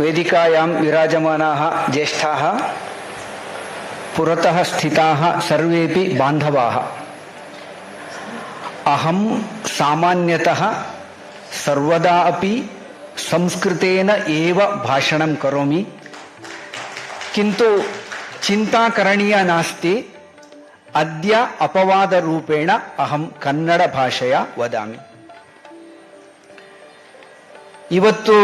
వేదికాయాం విరాజమానా జ్యేష్ఠాः పురత స్థితాः సర్వేపి బాంధవాः అహం సామాన్యత సర్వదా అపి సంస్కృతేన ఏవ భాషణం కరోమి కింటు చింతకరణీయ నాస్తి అద్య అపవాదరూపేణ అహం కన్నడ భాషయా వదామి ఇవత్తు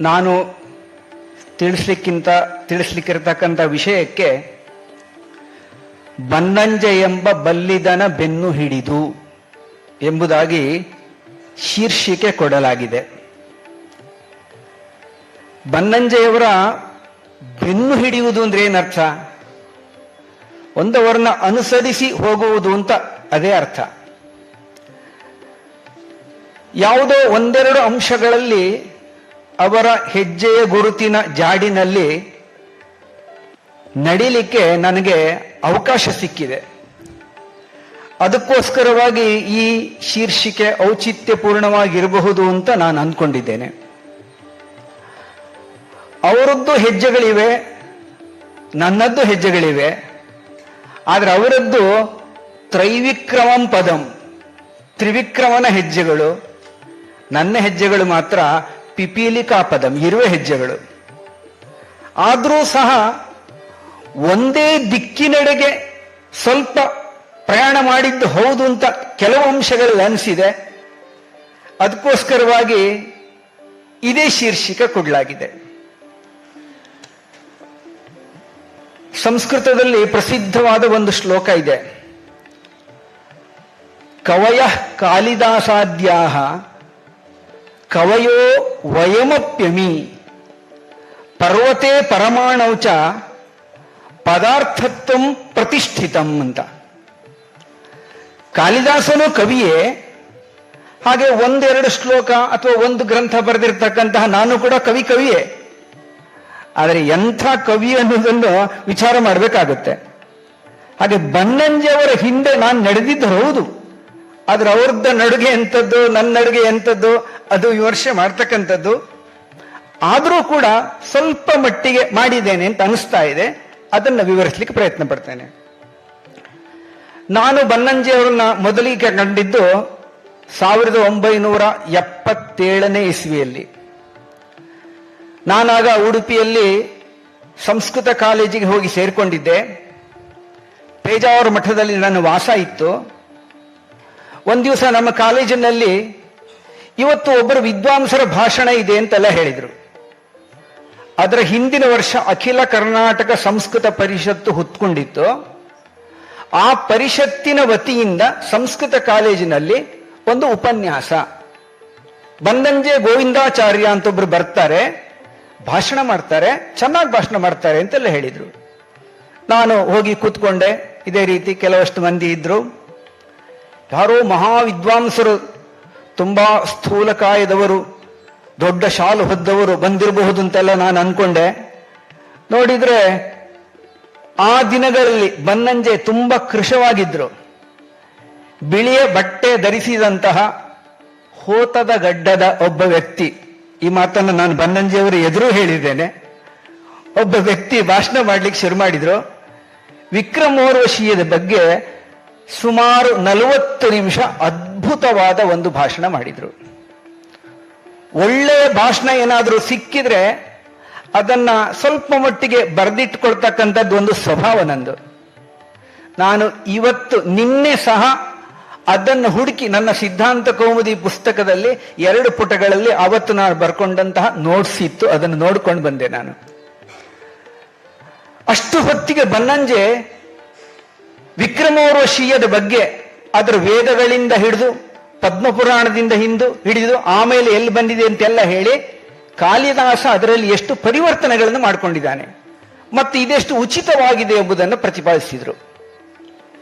ನಾನು ತಿಳಿಸ್ಲಿಕ್ಕಿಂತ, ತಿಳಿಸ್ಲಿಕ್ಕಿರ್ತಕ್ಕಂಥ ವಿಷಯಕ್ಕೆ ಬನ್ನಂಜ ಎಂಬ ಬಲ್ಲಿದನ ಬೆನ್ನು ಹಿಡಿದು ಎಂಬುದಾಗಿ ಶೀರ್ಷಿಕೆ ಕೊಡಲಾಗಿದೆ. ಬನ್ನಂಜೆಯವರ ಬೆನ್ನು ಹಿಡಿಯುವುದು ಅಂದ್ರೆ ಏನರ್ಥ? ಒಂದವರನ್ನ ಅನುಸರಿಸಿ ಹೋಗುವುದು ಅಂತ ಅದೇ ಅರ್ಥ. ಯಾವುದೋ ಒಂದೆರಡು ಅಂಶಗಳಲ್ಲಿ ಅವರ ಹೆಜ್ಜೆಯ ಗುರುತಿನ ಜಾಡಿನಲ್ಲಿ ನಡಿಲಿಕ್ಕೆ ನನಗೆ ಅವಕಾಶ ಸಿಕ್ಕಿದೆ. ಅದಕ್ಕೋಸ್ಕರವಾಗಿ ಈ ಶೀರ್ಷಿಕೆ ಔಚಿತ್ಯಪೂರ್ಣವಾಗಿರಬಹುದು ಅಂತ ನಾನು ಅಂದ್ಕೊಂಡಿದ್ದೇನೆ. ಅವರದ್ದು ಹೆಜ್ಜೆಗಳಿವೆ, ನನ್ನದ್ದು ಹೆಜ್ಜೆಗಳಿವೆ, ಆದರೆ ಅವರದ್ದು ತ್ರೈವಿಕ್ರಮಂ ಪದಂ, ತ್ರಿವಿಕ್ರಮನ ಹೆಜ್ಜೆಗಳು, ನನ್ನ ಹೆಜ್ಜೆಗಳು ಮಾತ್ರ ಪಿಪೀಲಿಕಾ ಪದಂ ಇರುವೆ ಹೆಜ್ಜೆಗಳು. ಆದರೂ ಸಹ ಒಂದೇ ದಿಕ್ಕಿನೆಡೆಗೆ ಸ್ವಲ್ಪ ಪ್ರಯಾಣ ಮಾಡಿದ್ದು ಹೌದು ಅಂತ ಕೆಲವು ಅಂಶಗಳು ಅನಿಸಿದೆ. ಅದಕ್ಕೋಸ್ಕರವಾಗಿ ಇದೇ ಶೀರ್ಷಿಕ ಕೊಡಲಾಗಿದೆ. ಸಂಸ್ಕೃತದಲ್ಲಿ ಪ್ರಸಿದ್ಧವಾದ ಒಂದು ಶ್ಲೋಕ ಇದೆ. ಕವಯ ಕಾಳಿದಾಸಾದ್ಯಾ ಕವಯೋ ವಯಮಪ್ಯಮಿ. ಪರ್ವತೆ ಪರಮಾಣೌಚ ಪದಾರ್ಥತ್ವ ಪ್ರತಿಷ್ಠಿತಂ ಅಂತ. ಕಾಳಿದಾಸನು ಕವಿಯೇ, ಹಾಗೆ ಒಂದೆರಡು ಶ್ಲೋಕ ಅಥವಾ ಒಂದು ಗ್ರಂಥ ಬರೆದಿರ್ತಕ್ಕಂತಹ ನಾನು ಕೂಡ ಕವಿ ಕವಿಯೇ. ಆದರೆ ಎಂಥ ಕವಿ ಅನ್ನೋದನ್ನು ವಿಚಾರ ಮಾಡಬೇಕಾಗುತ್ತೆ. ಹಾಗೆ ಬನ್ನಂಜಿಯವರ ಹಿಂದೆ ನಾನು ನಡೆದಿದ್ದು ಹೌದು. ಆದ್ರೆ ಅವ್ರದ್ದ ನಡುಗೆ ಎಂಥದ್ದು ನನ್ನ ಅಡುಗೆ ಎಂಥದ್ದು, ಅದು ವಿಮರ್ಶೆ ಮಾಡ್ತಕ್ಕಂಥದ್ದು. ಆದರೂ ಕೂಡ ಸ್ವಲ್ಪ ಮಟ್ಟಿಗೆ ಮಾಡಿದ್ದೇನೆ ಅಂತ ಅನಿಸ್ತಾ ಇದೆ. ಅದನ್ನು ವಿವರಿಸ್ಲಿಕ್ಕೆ ಪ್ರಯತ್ನ ಪಡ್ತೇನೆ. ನಾನು ಬನ್ನಂಜಿ ಅವರನ್ನ ಮೊದಲಿಗೆ ಕಂಡಿದ್ದು ಸಾವಿರದ ಒಂಬೈನೂರ ಎಪ್ಪತ್ತೇಳನೇ ಇಸ್ವಿಯಲ್ಲಿ. ನಾನಾಗ ಉಡುಪಿಯಲ್ಲಿ ಸಂಸ್ಕೃತ ಕಾಲೇಜಿಗೆ ಹೋಗಿ ಸೇರಿಕೊಂಡಿದ್ದೆ. ಪೇಜಾವರ ಮಠದಲ್ಲಿ ನನ್ನ ವಾಸ ಇತ್ತು. ಒಂದು ದಿವಸ ನಮ್ಮ ಕಾಲೇಜಿನಲ್ಲಿ ಇವತ್ತು ಒಬ್ಬರು ವಿದ್ವಾಂಸರ ಭಾಷಣ ಇದೆ ಅಂತೆಲ್ಲ ಹೇಳಿದರು. ಅದರ ಹಿಂದಿನ ವರ್ಷ ಅಖಿಲ ಕರ್ನಾಟಕ ಸಂಸ್ಕೃತ ಪರಿಷತ್ತು ಹೊತ್ಕೊಂಡಿತ್ತು. ಆ ಪರಿಷತ್ತಿನ ವತಿಯಿಂದ ಸಂಸ್ಕೃತ ಕಾಲೇಜಿನಲ್ಲಿ ಒಂದು ಉಪನ್ಯಾಸ. ಬಂದಂಜೆ ಗೋವಿಂದಾಚಾರ್ಯ ಅಂತ ಒಬ್ರು ಬರ್ತಾರೆ, ಭಾಷಣ ಮಾಡ್ತಾರೆ, ಚೆನ್ನಾಗಿ ಭಾಷಣ ಮಾಡ್ತಾರೆ ಅಂತೆಲ್ಲ ಹೇಳಿದ್ರು. ನಾನು ಹೋಗಿ ಕೂತ್ಕೊಂಡೆ, ಇದೇ ರೀತಿ ಕೆಲವಷ್ಟು ಮಂದಿ ಇದ್ರು. ಯಾರೋ ಮಹಾವಿದ್ವಾಂಸರು, ತುಂಬಾ ಸ್ಥೂಲಕಾಯದವರು ದೊಡ್ಡ ಶಾಲು ಹೊದ್ದವರು ಬಂದಿರಬಹುದು ಅಂತೆಲ್ಲ ನಾನು ಅನ್ಕೊಂಡೆ. ನೋಡಿದ್ರೆ ಆ ದಿನಗಳಲ್ಲಿ ಬನ್ನಂಜೆ ತುಂಬಾ ಕೃಶವಾಗಿದ್ರು. ಬಿಳಿಯ ಬಟ್ಟೆ ಧರಿಸಿದಂತಹ ಹೋತದ ಗಡ್ಡದ ಒಬ್ಬ ವ್ಯಕ್ತಿ, ಈ ಮಾತನ್ನು ನಾನು ಬನ್ನಂಜೆಯವರು ಎದುರು ಹೇಳಿದ್ದೇನೆ. ಒಬ್ಬ ವ್ಯಕ್ತಿ ಭಾಷಣ ಮಾಡ್ಲಿಕ್ಕೆ ಶುರು ಮಾಡಿದ್ರು. ವಿಕ್ರಮೋರ್ವಶೀಯದ ಬಗ್ಗೆ ಸುಮಾರು ನಲವತ್ತು ನಿಮಿಷ ಅದ್ಭುತವಾದ ಒಂದು ಭಾಷಣ ಮಾಡಿದರು. ಒಳ್ಳೆಯ ಭಾಷಣ ಏನಾದರೂ ಸಿಕ್ಕಿದ್ರೆ ಅದನ್ನ ಸ್ವಲ್ಪ ಮಟ್ಟಿಗೆ ಬರೆದಿಟ್ಕೊಳ್ತಕ್ಕಂಥದ್ದು ಒಂದು ಸ್ವಭಾವ ನಂದು. ನಾನು ಇವತ್ತು ನಿನ್ನೆ ಸಹ ಅದನ್ನು ಹುಡುಕಿ ನನ್ನ ಸಿದ್ಧಾಂತ ಕೌಮುದಿ ಪುಸ್ತಕದಲ್ಲಿ ಎರಡು ಪುಟಗಳಲ್ಲಿ ಅವತ್ತು ನಾನು ಬರ್ಕೊಂಡಂತಹ ನೋಟ್ಸ್ ಇತ್ತು, ಅದನ್ನು ನೋಡ್ಕೊಂಡು ಬಂದೆ ನಾನು. ಅಷ್ಟು ಹೊತ್ತಿಗೆ ಬನ್ನಂಜೆ ವಿಕ್ರಮೋರ್ವಶೀಯದ ಬಗ್ಗೆ ಅದರ ವೇದಗಳಿಂದ ಹಿಡಿದು, ಪದ್ಮಪುರಾಣದಿಂದ ಹಿಂದು ಹಿಡಿದು, ಆಮೇಲೆ ಎಲ್ಲಿ ಬಂದಿದೆ ಅಂತೆಲ್ಲ ಹೇಳಿ, ಕಾಳಿದಾಸ ಅದರಲ್ಲಿ ಎಷ್ಟು ಪರಿವರ್ತನೆಗಳನ್ನು ಮಾಡಿಕೊಂಡಿದ್ದಾನೆ. ಮತ್ತು ಇದೆಷ್ಟು ಉಚಿತವಾಗಿದೆ ಎಂಬುದನ್ನು ಪ್ರತಿಪಾದಿಸಿದರು.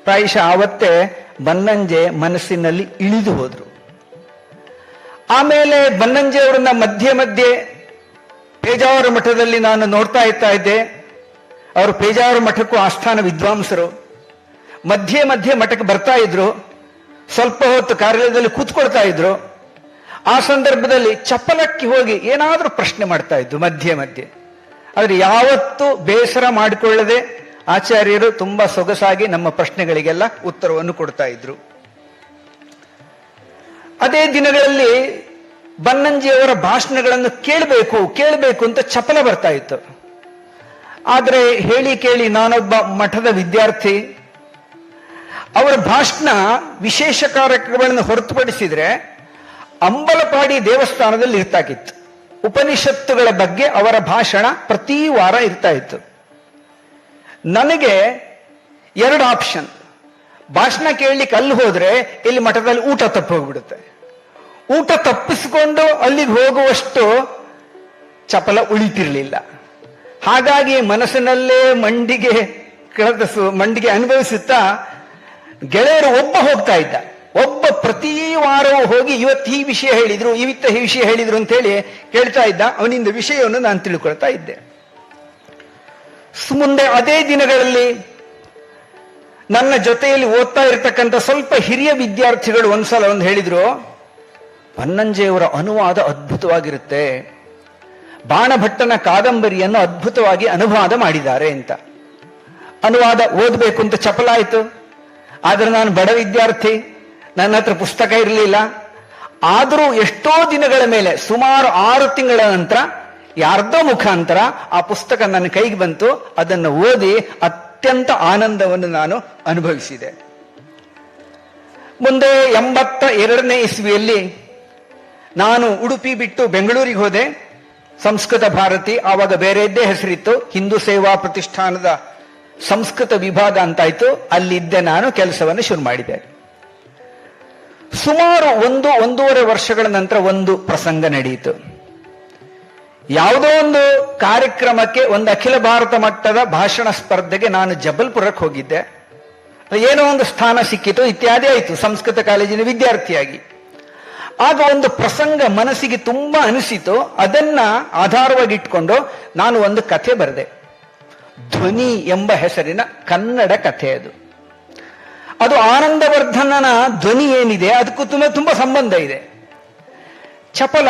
ಪ್ರಾಯಶಃ ಆವತ್ತೇ ಬನ್ನಂಜೆ ಮನಸ್ಸಿನಲ್ಲಿ ಇಳಿದು ಹೋದರು. ಆಮೇಲೆ ಬನ್ನಂಜೆ ಅವರನ್ನ ಮಧ್ಯೆ ಮಧ್ಯೆ ಪೇಜಾವರ ಮಠದಲ್ಲಿ ನಾನು ನೋಡ್ತಾ ಇರ್ತಾ ಇದ್ದೆ. ಅವರು ಪೇಜಾವರ ಮಠಕ್ಕೂ ಆಸ್ಥಾನ ವಿದ್ವಾಂಸರು. ಮಧ್ಯೆ ಮಧ್ಯೆ ಮಠಕ್ಕೆ ಬರ್ತಾ ಇದ್ರು. ಸ್ವಲ್ಪ ಹೊತ್ತು ಕಾರ್ಯಾಲಯದಲ್ಲಿ ಕೂತ್ಕೊಳ್ತಾ ಇದ್ರು. ಆ ಸಂದರ್ಭದಲ್ಲಿ ಚಪಲಕ್ಕೆ ಹೋಗಿ ಏನಾದರೂ ಪ್ರಶ್ನೆ ಮಾಡ್ತಾ ಇದ್ದು ಮಧ್ಯೆ ಮಧ್ಯೆ. ಆದರೆ ಯಾವತ್ತೂ ಬೇಸರ ಮಾಡಿಕೊಳ್ಳದೆ ಆಚಾರ್ಯರು ತುಂಬಾ ಸೊಗಸಾಗಿ ನಮ್ಮ ಪ್ರಶ್ನೆಗಳಿಗೆಲ್ಲ ಉತ್ತರವನ್ನು ಕೊಡ್ತಾ ಇದ್ರು. ಅದೇ ದಿನಗಳಲ್ಲಿ ಬನ್ನಂಜಿಯವರ ಭಾಷಣಗಳನ್ನು ಕೇಳಬೇಕು ಕೇಳಬೇಕು ಅಂತ ಚಪಲ ಬರ್ತಾ ಇತ್ತು. ಆದರೆ ಹೇಳಿ ಕೇಳಿ ನಾನೊಬ್ಬ ಮಠದ ವಿದ್ಯಾರ್ಥಿ ಅವರ ಭಾಷಣ ವಿಶೇಷ ಕಾರ್ಯಕ್ರಮಗಳನ್ನು ಹೊರತುಪಡಿಸಿದ್ರೆ ಅಂಬಲಪಾಡಿ ದೇವಸ್ಥಾನದಲ್ಲಿ ಇರ್ತಾಕಿತ್ತು. ಉಪನಿಷತ್ತುಗಳ ಬಗ್ಗೆ ಅವರ ಭಾಷಣ ಪ್ರತಿ ವಾರ ಇರ್ತಾ ಇತ್ತು ನನಗೆ ಎರಡು ಆಪ್ಷನ್. ಭಾಷಣ ಕೇಳಲಿಕ್ಕೆ ಅಲ್ಲಿ ಹೋದ್ರೆ ಇಲ್ಲಿ ಮಠದಲ್ಲಿ ಊಟ ತಪ್ಪು ಹೋಗ್ಬಿಡುತ್ತೆ. ಊಟ ತಪ್ಪಿಸಿಕೊಂಡು ಅಲ್ಲಿಗೆ ಹೋಗುವಷ್ಟು ಚಪಲ ಉಳಿತಿರ್ಲಿಲ್ಲ. ಹಾಗಾಗಿ ಮನಸ್ಸಿನಲ್ಲೇ ಮಂಡಿಗೆ ಕಳೆದ ಮಂಡಿಗೆ ಅನುಭವಿಸುತ್ತಾ ಗೆಳೆಯರು ಒಬ್ಬ ಹೋಗ್ತಾ ಇದ್ದ. ಒಬ್ಬ ಪ್ರತಿ ವಾರವೂ ಹೋಗಿ ಇವತ್ತು ಈ ವಿಷಯ ಹೇಳಿದ್ರು, ಇವತ್ತ ಈ ವಿಷಯ ಹೇಳಿದ್ರು ಅಂತ ಹೇಳಿ ಕೇಳ್ತಾ ಇದ್ದ. ಅವನಿಂದ ವಿಷಯವನ್ನು ನಾನು ತಿಳ್ಕೊಳ್ತಾ ಇದ್ದೆ. ಮುಂದೆ ಅದೇ ದಿನಗಳಲ್ಲಿ ನನ್ನ ಜೊತೆಯಲ್ಲಿ ಓದ್ತಾ ಇರತಕ್ಕಂಥ ಸ್ವಲ್ಪ ಹಿರಿಯ ವಿದ್ಯಾರ್ಥಿಗಳು ಒಂದ್ಸಲ ಒಂದು ಹೇಳಿದ್ರು, ಪನ್ನಂಜೆಯವರ ಅನುವಾದ ಅದ್ಭುತವಾಗಿರುತ್ತೆ. ಬಾಣಭಟ್ಟನ ಕಾದಂಬರಿಯನ್ನು ಅದ್ಭುತವಾಗಿ ಅನುವಾದ ಮಾಡಿದ್ದಾರೆ ಅಂತ. ಅನುವಾದ ಓದಬೇಕು ಅಂತ ಚಪಲಾಯಿತು. ಆದ್ರೆ ನಾನು ಬಡ ವಿದ್ಯಾರ್ಥಿ, ನನ್ನ ಹತ್ರ ಪುಸ್ತಕ ಇರಲಿಲ್ಲ. ಆದರೂ ಎಷ್ಟೋ ದಿನಗಳ ಮೇಲೆ, ಸುಮಾರು ಆರು ತಿಂಗಳ ನಂತರ, ಯಾರ್ದೋ ಮುಖಾಂತರ ಆ ಪುಸ್ತಕ ನನ್ನ ಕೈಗೆ ಬಂತು. ಅದನ್ನು ಓದಿ ಅತ್ಯಂತ ಆನಂದವನ್ನು ನಾನು ಅನುಭವಿಸಿದೆ. ಮುಂದೆ ಎಂಬತ್ತ ಎರಡನೇ ಇಸ್ವಿಯಲ್ಲಿ ನಾನು ಉಡುಪಿ ಬಿಟ್ಟು ಬೆಂಗಳೂರಿಗೆ ಹೋದೆ. ಸಂಸ್ಕೃತ ಭಾರತಿ, ಆವಾಗ ಬೇರೆದ್ದೇ ಹೆಸರಿತ್ತು. ಹಿಂದೂ ಸೇವಾ ಪ್ರತಿಷ್ಠಾನದ ಸಂಸ್ಕೃತ ವಿಭಾಗ ಅಂತಾಯ್ತು. ಅಲ್ಲಿದ್ದೆ ನಾನು ಕೆಲಸವನ್ನು ಶುರು ಮಾಡಿದೆ. ಸುಮಾರು ಒಂದು, ಒಂದೂವರೆ ವರ್ಷಗಳ ನಂತರ ಒಂದು ಪ್ರಸಂಗ ನಡೆಯಿತು. ಯಾವುದೋ ಒಂದು ಕಾರ್ಯಕ್ರಮಕ್ಕೆ ಒಂದು ಅಖಿಲ ಭಾರತ ಮಟ್ಟದ ಭಾಷಣ ಸ್ಪರ್ಧೆಗೆ ನಾನು ಜಬಲ್ಪುರಕ್ಕೆ ಹೋಗಿದ್ದೆ. ಏನೋ ಒಂದು ಸ್ಥಾನ ಸಿಕ್ಕಿತು, ಇತ್ಯಾದಿ ಆಯಿತು. ಸಂಸ್ಕೃತ ಕಾಲೇಜಿನ ವಿದ್ಯಾರ್ಥಿಯಾಗಿ. ಆಗ ಒಂದು ಪ್ರಸಂಗ ಮನಸ್ಸಿಗೆ ತುಂಬಾ ಅನಿಸಿತು. ಅದನ್ನ ಆಧಾರವಾಗಿ ಇಟ್ಕೊಂಡು ನಾನು ಒಂದು ಕಥೆ ಬರೆದೆ. ಧ್ವನಿ ಎಂಬ ಹೆಸರಿನ ಕನ್ನಡ ಕಥೆ ಅದು. ಅದು ಆನಂದವರ್ಧನನ ಧ್ವನಿ ಏನಿದೆ, ಅದಕ್ಕೂ ತುಂಬ, ತುಂಬಾ ಸಂಬಂಧ ಇದೆ. ಚಪಲ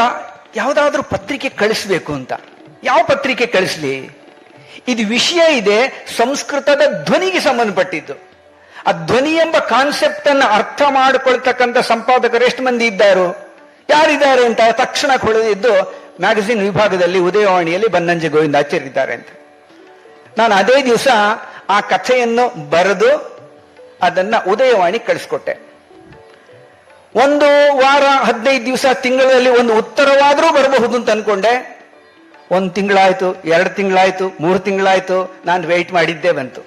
ಯಾವುದಾದ್ರೂ ಪತ್ರಿಕೆ ಕಳಿಸ್ಬೇಕು ಅಂತ. ಯಾವ ಪತ್ರಿಕೆ ಕಳಿಸ್ಲಿ? ಇದು ವಿಷಯ ಇದೆ, ಸಂಸ್ಕೃತದ ಧ್ವನಿಗೆ ಸಂಬಂಧಪಟ್ಟಿದ್ದು. ಆ ಧ್ವನಿ ಎಂಬ ಕಾನ್ಸೆಪ್ಟ್ ಅನ್ನು ಅರ್ಥ ಮಾಡಿಕೊಳ್ತಕ್ಕಂಥ ಸಂಪಾದಕರು ಎಷ್ಟು ಮಂದಿ ಇದ್ದಾರೋ? ಯಾರಿದ್ದಾರೆ ಅಂತ ತಕ್ಷಣ ಹೊಳೆದಿದ್ದು ಮ್ಯಾಗಝಿನ್ ವಿಭಾಗದಲ್ಲಿ ಉದಯವಾಣಿಯಲ್ಲಿ ಬನ್ನಂಜೆ ಗೋವಿಂದಾಚಾರ್ಯ ಇದ್ದಾರೆ ಅಂತ. ನಾನು ಅದೇ ದಿವಸ ಆ ಕಥೆಯನ್ನು ಬರೆದು ಅದನ್ನ ಉದಯವಾಣಿ ಕಳಿಸ್ಕೊಟ್ಟೆ. ಒಂದು ವಾರ, ಹದಿನೈದು ದಿವಸ, ತಿಂಗಳಲ್ಲಿ ಒಂದು ಉತ್ತರವಾದರೂ ಬರಬಹುದು ಅಂತ ಅನ್ಕೊಂಡೆ. ಒಂದು ತಿಂಗಳಾಯ್ತು, ಎರಡು ತಿಂಗಳಾಯ್ತು, ಮೂರು ತಿಂಗಳಾಯ್ತು, ನಾನು ವೆಯ್ಟ್ ಮಾಡಿದ್ದೇ ಬಂತು.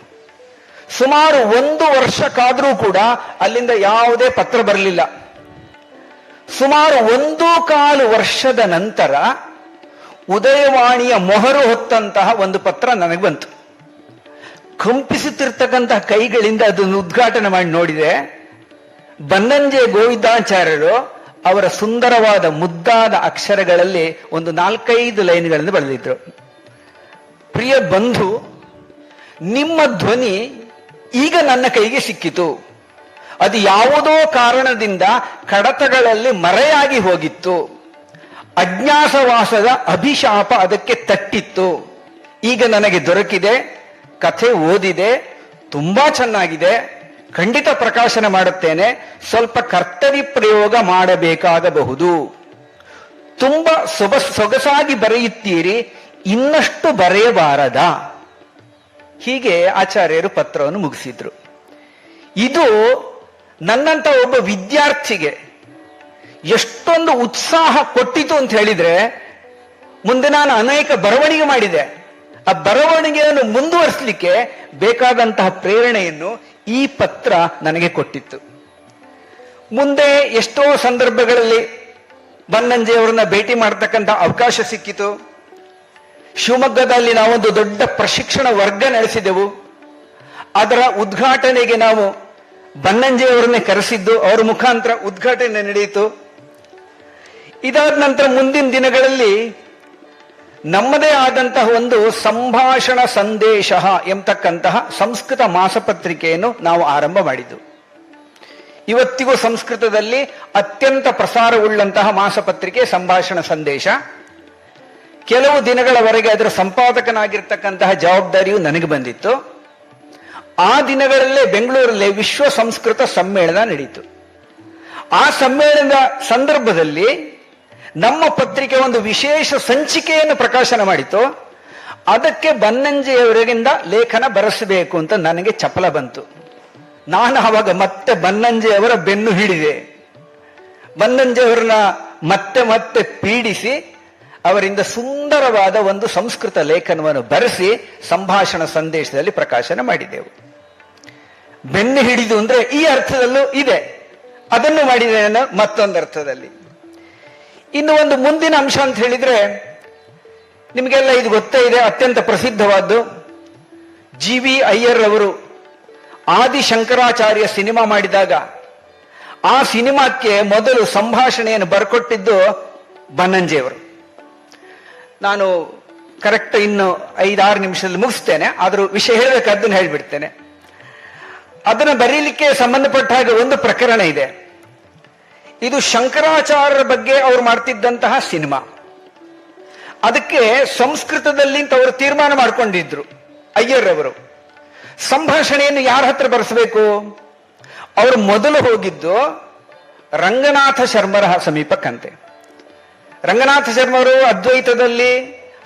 ಸುಮಾರು ಒಂದು ವರ್ಷಕ್ಕಾದರೂ ಕೂಡ ಅಲ್ಲಿಂದ ಯಾವುದೇ ಪತ್ರ ಬರಲಿಲ್ಲ. ಸುಮಾರು ಒಂದು ಕಾಲು ವರ್ಷದ ನಂತರ ಉದಯವಾಣಿಯ ಮೊಹರು ಹೊತ್ತಂತಹ ಒಂದು ಪತ್ರ ನನಗೆ ಬಂತು. ಕಂಪಿಸುತ್ತಿರ್ತಕ್ಕಂತಹ ಕೈಗಳಿಂದ ಅದನ್ನು ಉದ್ಘಾಟನೆ ಮಾಡಿ ನೋಡಿದೆ ಬನ್ನಂಜೆ ಗೋವಿಂದಾಚಾರ್ಯರು ಅವರ ಸುಂದರವಾದ ಮುದ್ದಾದ ಅಕ್ಷರಗಳಲ್ಲಿ ಒಂದು ನಾಲ್ಕೈದು ಲೈನ್ಗಳನ್ನು ಬರೆದಿದ್ರು. ಪ್ರಿಯ ಬಂಧು, ನಿಮ್ಮ ಧ್ವನಿ ಈಗ ನನ್ನ ಕೈಗೆ ಸಿಕ್ಕಿತು. ಅದು ಯಾವುದೋ ಕಾರಣದಿಂದ ಕಡತಗಳಲ್ಲಿ ಮರೆಯಾಗಿ ಹೋಗಿತ್ತು. ಅಜ್ಞಾಸವಾಸದ ಅಭಿಶಾಪ ಅದಕ್ಕೆ ತಟ್ಟಿತ್ತು. ಈಗ ನನಗೆ ದೊರಕಿದೆ. ಕಥೆ ಓದಿದೆ, ತುಂಬಾ ಚೆನ್ನಾಗಿದೆ, ಖಂಡಿತ ಪ್ರಕಾಶನ ಮಾಡುತ್ತೇನೆ, ಸ್ವಲ್ಪ ಕರ್ತರಿ ಪ್ರಯೋಗ ಮಾಡಬೇಕಾಗಬಹುದು. ತುಂಬ ಸೊಬ ಸೊಗಸಾಗಿ ಬರೆಯುತ್ತೀರಿ, ಇನ್ನಷ್ಟು ಬರೆಯಬಾರದ. ಹೀಗೆ ಆಚಾರ್ಯರು ಪತ್ರವನ್ನು ಮುಗಿಸಿದ್ರು. ಇದು ನನ್ನಂತ ಒಬ್ಬ ವಿದ್ಯಾರ್ಥಿಗೆ ಎಷ್ಟೊಂದು ಉತ್ಸಾಹ ಕೊಟ್ಟಿತು ಅಂತ ಹೇಳಿದ್ರೆ, ಮುಂದೆ ನಾನು ಅನೇಕ ಬರವಣಿಗೆ ಮಾಡಿದೆ. ಆ ಬರವಣಿಗೆಯನ್ನು ಮುಂದುವರಿಸಲಿಕ್ಕೆ ಬೇಕಾದಂತಹ ಪ್ರೇರಣೆಯನ್ನು ಈ ಪತ್ರ ನನಗೆ ಕೊಟ್ಟಿತ್ತು. ಮುಂದೆ ಎಷ್ಟೋ ಸಂದರ್ಭಗಳಲ್ಲಿ ಬನ್ನಂಜೆಯವರನ್ನ ಭೇಟಿ ಮಾಡತಕ್ಕಂಥ ಅವಕಾಶ ಸಿಕ್ಕಿತು. ಶಿವಮೊಗ್ಗದಲ್ಲಿ ನಾವೊಂದು ದೊಡ್ಡ ಪ್ರಶಿಕ್ಷಣ ವರ್ಗ ನಡೆಸಿದೆವು. ಅದರ ಉದ್ಘಾಟನೆಗೆ ನಾವು ಬನ್ನಂಜೆಯವರನ್ನೇ ಕರೆಸಿದ್ದು, ಅವರ ಮುಖಾಂತರ ಉದ್ಘಾಟನೆ ನಡೆಯಿತು. ಇದಾದ ನಂತರ ಮುಂದಿನ ದಿನಗಳಲ್ಲಿ ನಮ್ಮದೇ ಆದಂತಹ ಒಂದು ಸಂಭಾಷಣ ಸಂದೇಶ ಎಂಬತಕ್ಕಂತಹ ಸಂಸ್ಕೃತ ಮಾಸಪತ್ರಿಕೆಯನ್ನು ನಾವು ಆರಂಭ ಮಾಡಿದ್ದು. ಇವತ್ತಿಗೂ ಸಂಸ್ಕೃತದಲ್ಲಿ ಅತ್ಯಂತ ಪ್ರಸಾರವುಳ್ಳಂತಹ ಮಾಸಪತ್ರಿಕೆ ಸಂಭಾಷಣ ಸಂದೇಶ. ಕೆಲವು ದಿನಗಳವರೆಗೆ ಅದರ ಸಂಪಾದಕನಾಗಿರ್ತಕ್ಕಂತಹ ಜವಾಬ್ದಾರಿಯು ನನಗೆ ಬಂದಿತ್ತು. ಆ ದಿನಗಳಲ್ಲೇ ಬೆಂಗಳೂರಲ್ಲೇ ವಿಶ್ವ ಸಂಸ್ಕೃತ ಸಮ್ಮೇಳನ ನಡೆಯಿತು ಆ ಸಮ್ಮೇಳನದ ಸಂದರ್ಭದಲ್ಲಿ ನಮ್ಮ ಪತ್ರಿಕೆ ಒಂದು ವಿಶೇಷ ಸಂಚಿಕೆಯನ್ನು ಪ್ರಕಾಶನ ಮಾಡಿತು ಅದಕ್ಕೆ ಬನ್ನಂಜೆಯವರಿಗಿಂದ ಲೇಖನ ಬರೆಸಬೇಕು ಅಂತ ನನಗೆ ಚಪಲ ಬಂತು. ನಾನು ಆವಾಗ ಮತ್ತೆ ಬನ್ನಂಜೆಯವರ ಬೆನ್ನು ಹಿಡಿದೆ. ಬನ್ನಂಜೆಯವರನ್ನ ಮತ್ತೆ ಮತ್ತೆ ಪೀಡಿಸಿ ಅವರಿಂದ ಸುಂದರವಾದ ಒಂದು ಸಂಸ್ಕೃತ ಲೇಖನವನ್ನು ಬರೆಸಿ ಸಂಭಾಷಣ ಸಂದೇಶದಲ್ಲಿ ಪ್ರಕಾಶನ ಮಾಡಿದೆವು. ಬೆನ್ನು ಹಿಡಿದು ಅಂದ್ರೆ ಈ ಅರ್ಥದಲ್ಲೂ ಇದೆ. ಅದನ್ನು ಮಾಡಿದೆ ಮತ್ತೊಂದು ಅರ್ಥದಲ್ಲಿ. ಇನ್ನು ಒಂದು ಮುಂದಿನ ಅಂಶ ಅಂತ ಹೇಳಿದ್ರೆ, ನಿಮಗೆಲ್ಲ ಇದು ಗೊತ್ತೇ ಇದೆ, ಅತ್ಯಂತ ಪ್ರಸಿದ್ಧವಾದ್ದು. ಜಿ ವಿ ಅಯ್ಯರ್ ಅವರು ಆದಿ ಶಂಕರಾಚಾರ್ಯ ಸಿನಿಮಾ ಮಾಡಿದಾಗ, ಆ ಸಿನಿಮಾಕ್ಕೆ ಮೊದಲು ಸಂಭಾಷಣೆಯನ್ನು ಬರ್ಕೊಟ್ಟಿದ್ದು ಬನ್ನಂಜೆಯವರು ನಾನು ಕರೆಕ್ಟ್ ಇನ್ನು ಐದಾರು ನಿಮಿಷದಲ್ಲಿ ಮುಗಿಸ್ತೇನೆ, ಆದರೂ ವಿಷಯ ಹೇಳಬೇಕಾದ್ದನ್ನು ಹೇಳಿಬಿಡ್ತೇನೆ. ಅದನ್ನು ಬರೀಲಿಕ್ಕೆ ಸಂಬಂಧಪಟ್ಟ ಹಾಗೆ ಒಂದು ಪ್ರಕರಣ ಇದೆ. ಇದು ಶಂಕರಾಚಾರ್ಯರ ಬಗ್ಗೆ ಅವರು ಮಾಡ್ತಿದ್ದಂತಹ ಸಿನಿಮಾ. ಅದಕ್ಕೆ ಸಂಸ್ಕೃತದಲ್ಲಿಂತ ಅವರು ತೀರ್ಮಾನ ಮಾಡಿಕೊಂಡಿದ್ರು ಅಯ್ಯರ್ ಅವರು ಸಂಭಾಷಣೆಯನ್ನು ಯಾರ ಹತ್ರ ಬರೆಸಬೇಕು? ಅವರು ಮೊದಲು ಹೋಗಿದ್ದು ರಂಗನಾಥ ಶರ್ಮರ ಸಮೀಪಕ್ಕಂತೆ. ರಂಗನಾಥ ಶರ್ಮರು ಅದ್ವೈತದಲ್ಲಿ,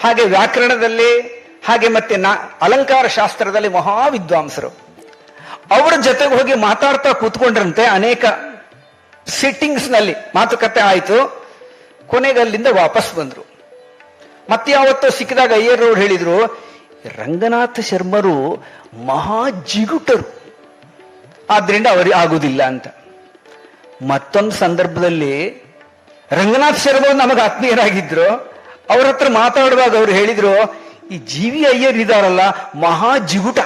ಹಾಗೆ ವ್ಯಾಕರಣದಲ್ಲಿ, ಹಾಗೆ ಮತ್ತೆ ನಾ, ಅಲಂಕಾರ ಶಾಸ್ತ್ರದಲ್ಲಿ ಮಹಾವಿದ್ವಾಂಸರು. ಅವರ ಜೊತೆಗೆ ಹೋಗಿ ಮಾತಾಡ್ತಾ ಕೂತ್ಕೊಂಡ್ರಂತೆ ಅನೇಕ ಸಿಟ್ಟಿಂಗ್ಸ್ನಲ್ಲಿ ಮಾತುಕತೆ ಆಯಿತು. ಕೊನೆಗೆ ಅಲ್ಲಿಂದ ವಾಪಸ್ ಬಂದ್ರು. ಮತ್ತೆ ಯಾವತ್ತೋ ಸಿಕ್ಕಿದಾಗ ಅಯ್ಯರ್ ಅವ್ರು ಹೇಳಿದ್ರು, ರಂಗನಾಥ ಶರ್ಮರು ಮಹಾ ಜಿಗುಟರು. ಆದ್ರಿಂದ ಅವರಿಗೆ ಆಗುದಿಲ್ಲ ಅಂತ. ಮತ್ತೊಂದು ಸಂದರ್ಭದಲ್ಲಿ ರಂಗನಾಥ್ ಶರ್ಮರು ನಮಗೆ ಆತ್ಮೀಯರಾಗಿದ್ರು. ಅವ್ರ ಹತ್ರ ಮಾತಾಡುವಾಗ ಅವ್ರು ಹೇಳಿದ್ರು, ಈ ಜೀವಿ ಅಯ್ಯರ್ ಇದಾರಲ್ಲ, ಮಹಾ ಜಿಗುಟ.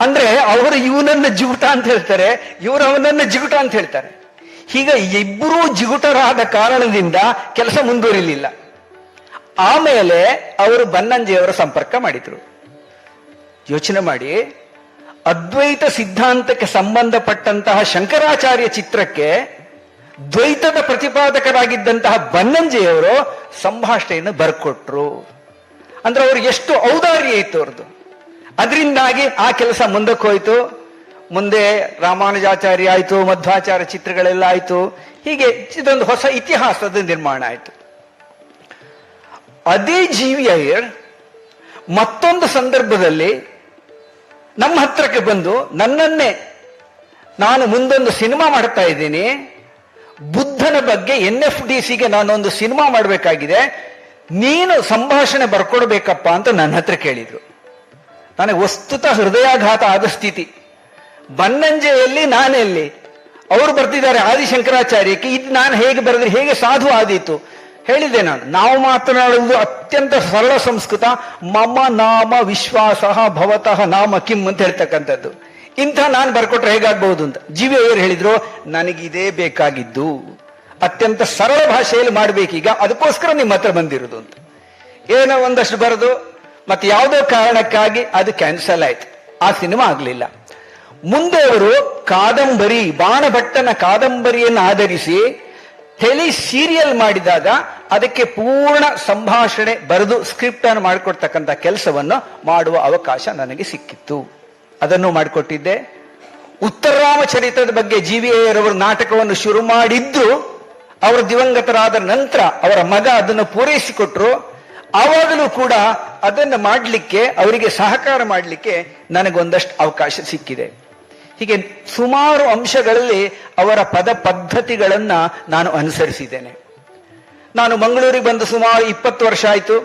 ಅಂದ್ರೆ ಅವರು ಇವನನ್ನ ಜಿಗುಟ ಅಂತ ಹೇಳ್ತಾರೆ, ಇವರು ಅವನನ್ನ ಜಿಗುಟ ಅಂತ ಹೇಳ್ತಾರೆ. ಹೀಗ ಇಬ್ಬರೂ ಜಿಗುಟರಾದ ಕಾರಣದಿಂದ ಕೆಲಸ ಮುಂದುವರಿಲಿಲ್ಲ. ಆಮೇಲೆ ಅವರು ಬನ್ನಂಜೆಯವರ ಸಂಪರ್ಕ ಮಾಡಿದ್ರು. ಯೋಚನೆ ಮಾಡಿ, ಅದ್ವೈತ ಸಿದ್ಧಾಂತಕ್ಕೆ ಸಂಬಂಧಪಟ್ಟಂತಹ ಶಂಕರಾಚಾರ್ಯ ಚಿತ್ರಕ್ಕೆ ದ್ವೈತದ ಪ್ರತಿಪಾದಕರಾಗಿದ್ದಂತಹ ಬನ್ನಂಜೆಯವರು ಸಂಭಾಷಣೆಯನ್ನು ಬರ್ಕೊಟ್ರು. ಅಂದ್ರೆ ಅವರು ಎಷ್ಟು ಔದಾರ್ಯ ಇತ್ತು ಅವ್ರದ್ದು. ಅದರಿಂದಾಗಿ ಆ ಕೆಲಸ ಮುಂದಕ್ಕೆ ಹೋಯಿತು. ಮುಂದೆ ರಾಮಾನುಜಾಚಾರ್ಯ ಆಯಿತು, ಮಧ್ವಾಚಾರ್ಯ ಚಿತ್ರಗಳೆಲ್ಲ ಆಯಿತು. ಹೀಗೆ ಇದೊಂದು ಹೊಸ ಇತಿಹಾಸದ ನಿರ್ಮಾಣ ಆಯಿತು. ಅದೇ ಜೀವಿ ಅಯ್ಯರ್ ಮತ್ತೊಂದು ಸಂದರ್ಭದಲ್ಲಿ ನಮ್ಮ ಹತ್ರಕ್ಕೆ ಬಂದು ನನ್ನನ್ನೇ ನಾನು ಮುಂದೊಂದು ಸಿನಿಮಾ ಮಾಡ್ತಾ ಇದ್ದೀನಿ. ಬುದ್ಧನ ಬಗ್ಗೆ ಎನ್ ಎಫ್ ಡಿ ಸಿಗೆ ನಾನೊಂದು ಸಿನಿಮಾ ಮಾಡಬೇಕಾಗಿದೆ. ನೀನು ಸಂಭಾಷಣೆ ಬರ್ಕೊಡ್ಬೇಕಪ್ಪ ಅಂತ ನನ್ನ ಹತ್ರ ಕೇಳಿದ್ರು. ನನಗೆ ವಸ್ತುತ ಹೃದಯಾಘಾತ ಆದ ಸ್ಥಿತಿ ಬನ್ನಂಜೆಯಲ್ಲಿ ನಾನೆಲ್ಲಿ? ಅವರು ಬರ್ತಿದ್ದಾರೆ ಆದಿಶಂಕರಾಚಾರ್ಯಕ್ಕೆ, ಇದು ನಾನು ಹೇಗೆ ಬರೆದ್ರೆ ಹೇಗೆ ಸಾಧು ಆದೀತು? ಹೇಳಿದೆ ನಾನು. ನಾವು ಮಾತನಾಡುವುದು ಅತ್ಯಂತ ಸರಳ ಸಂಸ್ಕೃತ. ಮಮ ನಾಮ ವಿಶ್ವಾಸ ಭವತಃ ನಾಮ ಕಿಮ್ ಅಂತ ಹೇಳ್ತಕ್ಕಂಥದ್ದು. ಇಂಥ ನಾನು ಬರ್ಕೊಟ್ರೆ ಹೇಗಾಗ್ಬಹುದು ಅಂತ. ಜೀವಿ ಅವರು ಹೇಳಿದ್ರು, ನನಗಿದೇ ಬೇಕಾಗಿದ್ದು. ಅತ್ಯಂತ ಸರಳ ಭಾಷೆಯಲ್ಲಿ ಮಾಡ್ಬೇಕೀಗ, ಅದಕ್ಕೋಸ್ಕರ ನಿಮ್ಮ ಹತ್ರ ಬಂದಿರೋದು ಅಂತ. ಏನೋ ಒಂದಷ್ಟು ಬರೆದು ಮತ್ತೆ ಯಾವುದೋ ಕಾರಣಕ್ಕಾಗಿ ಅದು ಕ್ಯಾನ್ಸಲ್ ಆಯ್ತು. ಆ ಸಿನಿಮಾ ಆಗ್ಲಿಲ್ಲ. ಮುಂದೆ ಅವರು ಕಾದಂಬರಿ, ಬಾಣಭಟ್ಟನ ಕಾದಂಬರಿಯನ್ನು ಆಧರಿಸಿ ಟೆಲಿ ಸೀರಿಯಲ್ ಮಾಡಿದಾಗ ಅದಕ್ಕೆ ಪೂರ್ಣ ಸಂಭಾಷಣೆ ಬರೆದು ಸ್ಕ್ರಿಪ್ಟ್ ಅನ್ನು ಮಾಡಿಕೊಡ್ತಕ್ಕಂಥ ಕೆಲಸವನ್ನು ಮಾಡುವ ಅವಕಾಶ ನನಗೆ ಸಿಕ್ಕಿತ್ತು. ಅದನ್ನು ಮಾಡಿಕೊಟ್ಟಿದ್ದೆ. ಉತ್ತರರಾಮಚರಿತ್ರದ ಬಗ್ಗೆ ಜಿ ವಿ ಅವರು ನಾಟಕವನ್ನು ಶುರು ಮಾಡಿದ್ದು ಅವರು ದಿವಂಗತರಾದ ನಂತರ ಅವರ ಮಗ ಅದನ್ನು ಪೂರೈಸಿಕೊಟ್ರು. ಆವಾಗಲೂ ಕೂಡ ಅದನ್ನು ಮಾಡಲಿಕ್ಕೆ, ಅವರಿಗೆ ಸಹಕಾರ ಮಾಡಲಿಕ್ಕೆ ನನಗೊಂದಷ್ಟು ಅವಕಾಶ ಸಿಕ್ಕಿದೆ. ಹೀಗೆ ಸುಮಾರು ಅಂಶಗಳಲ್ಲಿ ಅವರ ಪದ ಪದ್ಧತಿಗಳನ್ನ ನಾನು ಅನುಸರಿಸಿದ್ದೇನೆ. ನಾನು ಮಂಗಳೂರಿಗೆ ಬಂದು ಸುಮಾರು ಇಪ್ಪತ್ತು ವರ್ಷ ಆಯಿತು.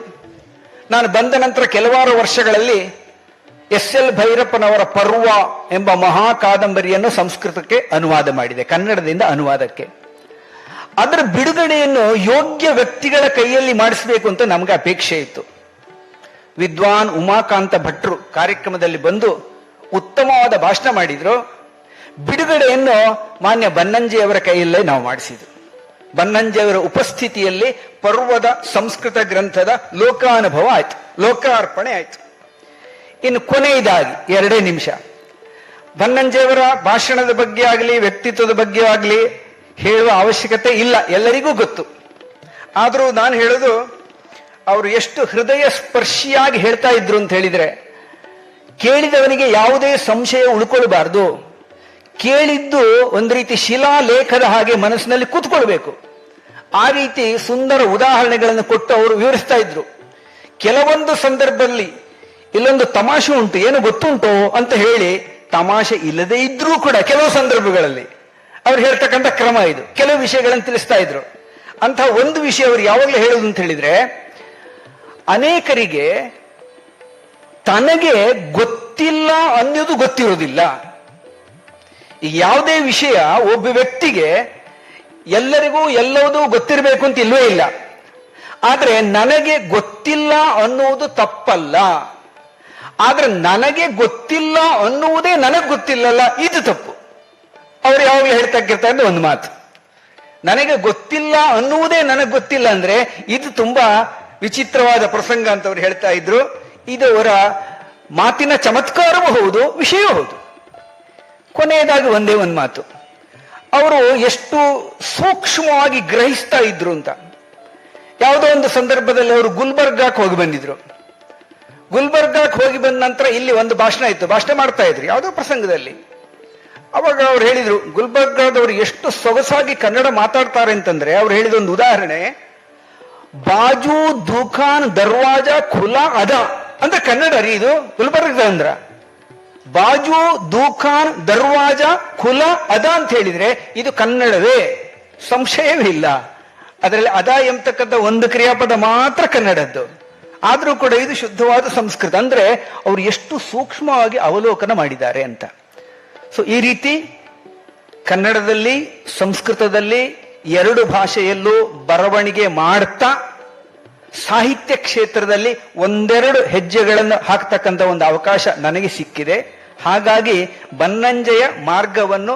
ನಾನು ಬಂದ ನಂತರ ಕೆಲವಾರು ವರ್ಷಗಳಲ್ಲಿ ಎಸ್ ಎಲ್ ಭೈರಪ್ಪನವರ ಪರ್ವ ಎಂಬ ಮಹಾಕಾದಂಬರಿಯನ್ನು ಸಂಸ್ಕೃತಕ್ಕೆ ಅನುವಾದ ಮಾಡಿದೆ, ಕನ್ನಡದಿಂದ ಅನುವಾದಕ್ಕೆ. ಅದರ ಬಿಡುಗಡೆಯನ್ನು ಯೋಗ್ಯ ವ್ಯಕ್ತಿಗಳ ಕೈಯಲ್ಲಿ ಮಾಡಿಸಬೇಕು ಅಂತ ನಮಗೆ ಅಪೇಕ್ಷೆ ಇತ್ತು. ವಿದ್ವಾನ್ ಉಮಾಕಾಂತ ಭಟ್ರು ಕಾರ್ಯಕ್ರಮದಲ್ಲಿ ಬಂದು ಉತ್ತಮವಾದ ಭಾಷಣ ಮಾಡಿದ್ರು. ಬಿಡುಗಡೆಯನ್ನು ಮಾನ್ಯ ಬನ್ನಂಜಿಯವರ ಕೈಯಲ್ಲೇ ನಾವು ಮಾಡಿಸಿದ್ರು ಬನ್ನಂಜಿಯವರ ಉಪಸ್ಥಿತಿಯಲ್ಲಿ ಪರ್ವದ ಸಂಸ್ಕೃತ ಗ್ರಂಥದ ಲೋಕಾನುಭವ ಆಯ್ತು, ಲೋಕಾರ್ಪಣೆ ಆಯ್ತು. ಇನ್ನು ಕೊನೆಯದಾಗಿ ಎರಡೇ ನಿಮಿಷ. ಬನ್ನಂಜಿಯವರ ಭಾಷಣದ ಬಗ್ಗೆ ಆಗಲಿ, ವ್ಯಕ್ತಿತ್ವದ ಬಗ್ಗೆ ಆಗಲಿ ಹೇಳುವ ಅವಶ್ಯಕತೆ ಇಲ್ಲ, ಎಲ್ಲರಿಗೂ ಗೊತ್ತು. ಆದರೂ ನಾನು ಹೇಳೋದು, ಅವರು ಎಷ್ಟು ಹೃದಯ ಸ್ಪರ್ಶಿಯಾಗಿ ಹೇಳ್ತಾ ಇದ್ರು ಅಂತ ಹೇಳಿದರೆ, ಕೇಳಿದವನಿಗೆ ಯಾವುದೇ ಸಂಶಯ ಉಳ್ಕೊಳ್ಬಾರ್ದು. ಕೇಳಿದ್ದು ಒಂದು ರೀತಿ ಶಿಲಾಲೇಖದ ಹಾಗೆ ಮನಸ್ಸಿನಲ್ಲಿ ಕೂತ್ಕೊಳ್ಬೇಕು. ಆ ರೀತಿ ಸುಂದರ ಉದಾಹರಣೆಗಳನ್ನು ಕೊಟ್ಟು ಅವರು ವಿವರಿಸ್ತಾ ಇದ್ರು. ಕೆಲವೊಂದು ಸಂದರ್ಭದಲ್ಲಿ ಇಲ್ಲೊಂದು ತಮಾಷೆ ಉಂಟು, ಏನು ಗೊತ್ತುಂಟು ಅಂತ ಹೇಳಿ ತಮಾಷೆ ಇಲ್ಲದೇ ಇದ್ರೂ ಕೂಡ ಕೆಲವು ಸಂದರ್ಭಗಳಲ್ಲಿ. ಅವ್ರು ಹೇಳ್ತಕ್ಕಂಥ ಕ್ರಮ ಇದು. ಕೆಲವು ವಿಷಯಗಳನ್ನು ತಿಳಿಸ್ತಾ ಇದ್ರು. ಅಂತ ಒಂದು ವಿಷಯ ಅವರು ಯಾವಾಗಲೂ ಹೇಳೋದು ಅಂತ ಹೇಳಿದ್ರೆ, ಅನೇಕರಿಗೆ ತನಗೆ ಗೊತ್ತಿಲ್ಲ ಅನ್ನೋದು ಗೊತ್ತಿರೋದಿಲ್ಲ ಯಾವುದೇ ವಿಷಯ ಒಬ್ಬ ವ್ಯಕ್ತಿಗೆ ಎಲ್ಲರಿಗೂ ಎಲ್ಲವೂ ಗೊತ್ತಿರಬೇಕು ಅಂತ ಇಲ್ವೇ ಇಲ್ಲ. ಆದ್ರೆ ನನಗೆ ಗೊತ್ತಿಲ್ಲ ಅನ್ನುವುದು ತಪ್ಪಲ್ಲ. ಆದ್ರೆ ನನಗೆ ಗೊತ್ತಿಲ್ಲ ಅನ್ನುವುದೇ ನನಗೆ ಗೊತ್ತಿಲ್ಲಲ್ಲ, ಇದು ತಪ್ಪು. ಅವ್ರು ಯಾವಾಗಲೂ ಹೇಳ್ತಕ್ಕಿರ್ತಾರೆ ಒಂದು ಮಾತು. ನನಗೆ ಗೊತ್ತಿಲ್ಲ ಅನ್ನುವುದೇ ನನಗೆ ಗೊತ್ತಿಲ್ಲ ಅಂದ್ರೆ ಇದು ತುಂಬಾ ವಿಚಿತ್ರವಾದ ಪ್ರಸಂಗ ಅಂತ ಅವ್ರು ಹೇಳ್ತಾ ಇದ್ರು. ಇದು ಅವರ ಮಾತಿನ ಚಮತ್ಕಾರವೂ ಹೌದು, ವಿಷಯವೂ ಹೌದು. ಕೊನೆಯದಾಗಿ ಒಂದೇ ಒಂದು ಮಾತು. ಅವರು ಎಷ್ಟು ಸೂಕ್ಷ್ಮವಾಗಿ ಗ್ರಹಿಸ್ತಾ ಇದ್ರು ಅಂತ. ಯಾವುದೋ ಒಂದು ಸಂದರ್ಭದಲ್ಲಿ ಅವರು ಗುಲ್ಬರ್ಗಾಕ್ ಹೋಗಿ ಬಂದಿದ್ರು. ಗುಲ್ಬರ್ಗಾಕ್ ಹೋಗಿ ಬಂದ ನಂತರ ಇಲ್ಲಿ ಒಂದು ಭಾಷಣ ಇತ್ತು. ಭಾಷಣ ಮಾಡ್ತಾ ಇದ್ರು. ಯಾವುದೋ ಪ್ರಸಂಗದಲ್ಲಿ. ಅವಾಗ ಅವ್ರು ಹೇಳಿದ್ರು, ಗುಲ್ಬರ್ಗಾದವರು ಎಷ್ಟು ಸೊಗಸಾಗಿ ಕನ್ನಡ ಮಾತಾಡ್ತಾರೆ ಅಂತಂದ್ರೆ ಅವ್ರು ಹೇಳಿದ ಒಂದು ಉದಾಹರಣೆ, ಬಾಜು, ದುಖಾನ್, ದರ್ವಾಜ, ಖುಲಾ, ಅದ. ಅಂದ್ರೆ ಕನ್ನಡ ರೀ ಇದು, ಗುಲ್ಬರ್ಗದ ಅಂದ್ರ. ಬಾಜು, ದುಖಾನ್, ದರ್ವಾಜ, ಖುಲಾ, ಅದ ಅಂತ ಹೇಳಿದ್ರೆ ಇದು ಕನ್ನಡವೇ. ಸಂಶಯವೇ ಇಲ್ಲ. ಅದರಲ್ಲಿ ಅದ ಎಂಬತಕ್ಕಂಥ ಒಂದು ಕ್ರಿಯಾಪದ ಮಾತ್ರ ಕನ್ನಡದ್ದು. ಆದರೂ ಕೂಡ ಇದು ಶುದ್ಧವಾದ ಸಂಸ್ಕೃತ. ಅಂದ್ರೆ ಅವ್ರು ಎಷ್ಟು ಸೂಕ್ಷ್ಮವಾಗಿ ಅವಲೋಕನ ಮಾಡಿದ್ದಾರೆ ಅಂತ. ಸೊ ಈ ರೀತಿ ಕನ್ನಡದಲ್ಲಿ, ಸಂಸ್ಕೃತದಲ್ಲಿ ಎರಡು ಭಾಷೆಯಲ್ಲೂ ಬರವಣಿಗೆ ಮಾಡ್ತಾ ಸಾಹಿತ್ಯ ಕ್ಷೇತ್ರದಲ್ಲಿ ಒಂದೆರಡು ಹೆಜ್ಜೆಗಳನ್ನು ಹಾಕ್ತಕ್ಕಂಥ ಒಂದು ಅವಕಾಶ ನನಗೆ ಸಿಕ್ಕಿದೆ. ಹಾಗಾಗಿ ಬನ್ನಂಜೆಯ ಮಾರ್ಗವನ್ನು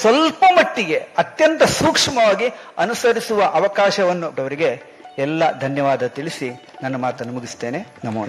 ಸ್ವಲ್ಪ ಮಟ್ಟಿಗೆ, ಅತ್ಯಂತ ಸೂಕ್ಷ್ಮವಾಗಿ ಅನುಸರಿಸುವ ಅವಕಾಶವನ್ನು ಅವರಿಗೆ ಎಲ್ಲ ಧನ್ಯವಾದ ತಿಳಿಸಿ ನನ್ನ ಮಾತನ್ನು ಮುಗಿಸ್ತೇನೆ. ನಮೋ.